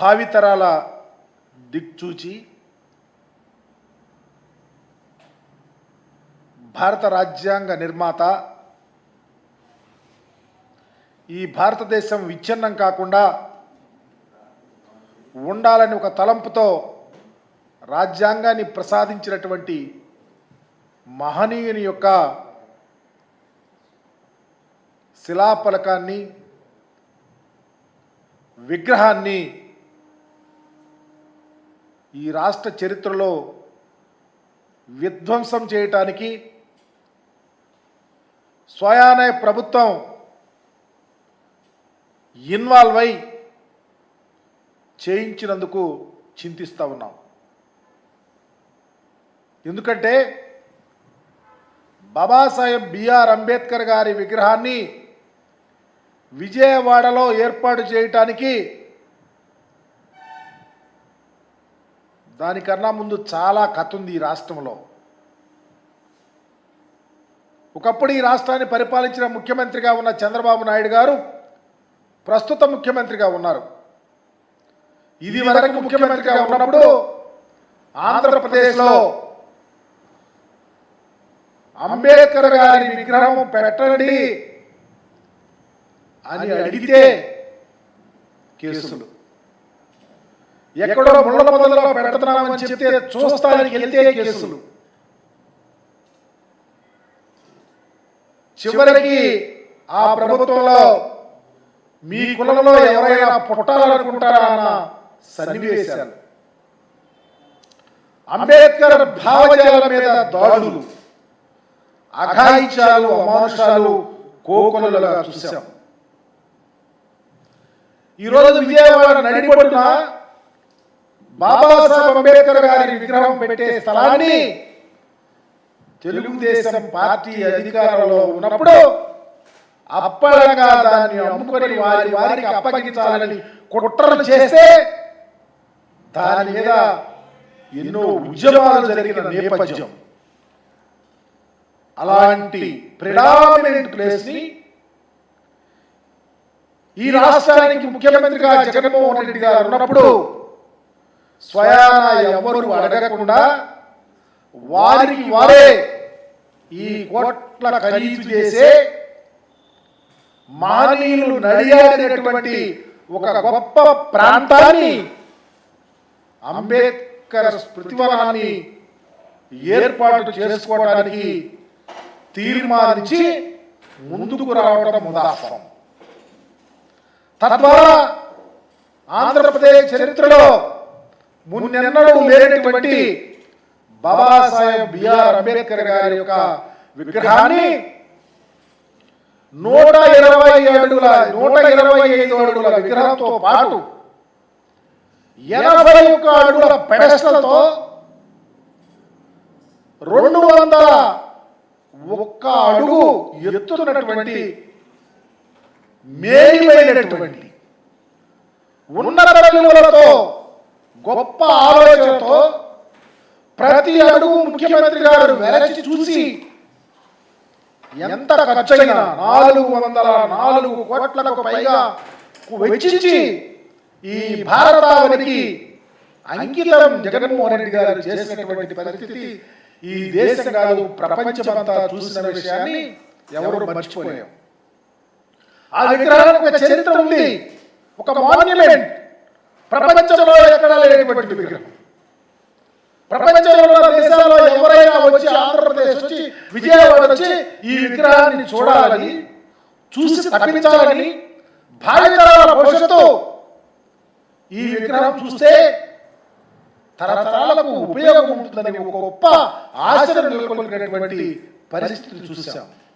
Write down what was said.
భావితరాల దిక్చూచి భారత రాజ్యాంగ నిర్మాత. ఈ భారతదేశం విచ్ఛిన్నం కాకుండా ఉండాలని ఒక తలంపుతో రాజ్యాంగాన్ని ప్రసాదించినటువంటి మహనీయుని యొక్క శిలాఫలకాన్ని విగ్రహాన్ని ఈ రాష్ట్ర చరిత్రలో విధ్వంసం చేయటానికి స్వయానే ప్రభుత్వం ఇన్వాల్వ్ అయి చేయించినందుకు చింతిస్తూ ఉన్నాం. ఎందుకంటే బాబాసాహెబ్ బిఆర్ అంబేద్కర్ గారి విగ్రహాన్ని విజయవాడలో ఏర్పాటు చేయటానికి దానికన్నా ముందు చాలా కథ ఉంది ఈ రాష్ట్రంలో. ఒకప్పుడు ఈ రాష్ట్రాన్ని పరిపాలించిన ముఖ్యమంత్రిగా ఉన్న చంద్రబాబు నాయుడు గారు ప్రస్తుత ముఖ్యమంత్రిగా ఉన్నారు. ఇది వరకు ముఖ్యమంత్రిగా ఉన్నప్పుడు ఆంధ్రప్రదేశ్లో అంబేద్కర్ గారి విగ్రహం పెట్టండి అని అడిగితే కేసులు. ఎక్కడో ముళ్ళ పొదల్లో పెడుతున్నామని చెప్తే చూస్తానికి వెళ్తే కేసులు. చివరికి ఆ ప్రభుత్వంలో మీ కులంలో ఎవరైనా పుట్టాలనుకుంటారా అన్న సన్నివేశాలు. అంబేద్కర్ భావజాల మీద దాడులు అఘాయిత్యాలు అమానుషాలు కోకొలలుగా చూశాం. ఈరోజు విజయవాడ నడిపడుతున్నా బాబాసాహెబ్ అంబేద్కర్ గారి విగ్రహం పెట్టే స్థలాన్ని తెలుగుదేశం పార్టీ అధికారంలో ఉన్నప్పుడు అప్పడంగా దాన్ని అమ్ముకొని వారి వారికి అప్పగించాలని కుట్రలు చేస్తే దాని మీద ఎన్నో ఉద్యమాలు జరిగిన నేపథ్యం. అలాంటి ప్రిడామినెంట్ ప్లేస్ని ఈ రాష్ట్రానికి ముఖ్యమంత్రిగా జగన్మోహన్ రెడ్డి గారు ఉన్నప్పుడు స్వయాన ఎవరు అడగకుండా వారికి వారే ఈ కోట్ల ఖరీదు చేసే మానవీయులు నడియాడినటువంటి ఒక గొప్ప ప్రాంతాన్ని అంబేద్కర్ స్మృతివనాన్ని ఏర్పాటు చేసుకోవడానికి తీర్మానించి ముందుకు రావడం ఉదాహరణ. తద్వారా ఆంధ్రప్రదేశ్ చరిత్రలో మున్నెన్నడూ లేనటువంటి బాబాసాహెబ్ బిఆర్ అంబేద్కర్ గారి యొక్క విగ్రహాన్ని నూట ఇరవై అడుగుల నూట ఇరవై ఐదు అడుగుల విగ్రహంతో పాటు ఎనభై ఒక్క అడుగుల పెడస్టల్తో రెండు వందల ఒక్క అడుగు ఎత్తున్నటువంటి మేలిమైనటువంటి ఉన్నత విలువలతో గొప్ప ఆలోచనతో ప్రతి అడుగు ముఖ్యమంత్రి గారు వెలచి చూసి ఎంత ఖర్చైనా నాలుగు వందల నాలుగు కోట్లకు పైగా వెచ్చించి ఈ భారతావనికి అంకితం జగన్మోహన్ రెడ్డి గారు చేసినటువంటి పరిస్థితి ఈ దేశం కాదు ప్రపంచమంతా చూసిన విషయాన్ని ఎవరు మర్చిపోయాం ఆ విగ్రహానికి ఒక చరిత్ర ఉంది. ఒక మాన్యుమెంట్ ప్రపంచంలో ఎక్కడా లేనటువంటి విగ్రహం? ప్రపంచంలో ఉన్న దేశాల్లో ఎవరైనా వచ్చి ఆంధ్రప్రదేశ్ వచ్చి విజయవాడ వచ్చి ఈ విగ్రహాన్ని చూడాలని చూసి తప్పించాలని భావితరాల భవిష్యత్తు ఈ విగ్రహం చూస్తే తరతరాలకు ఉపయోగం ఉంటుందని ఒక గొప్ప ఆశను నెలకొల్పినటువంటి పరిస్థితిని చూసాం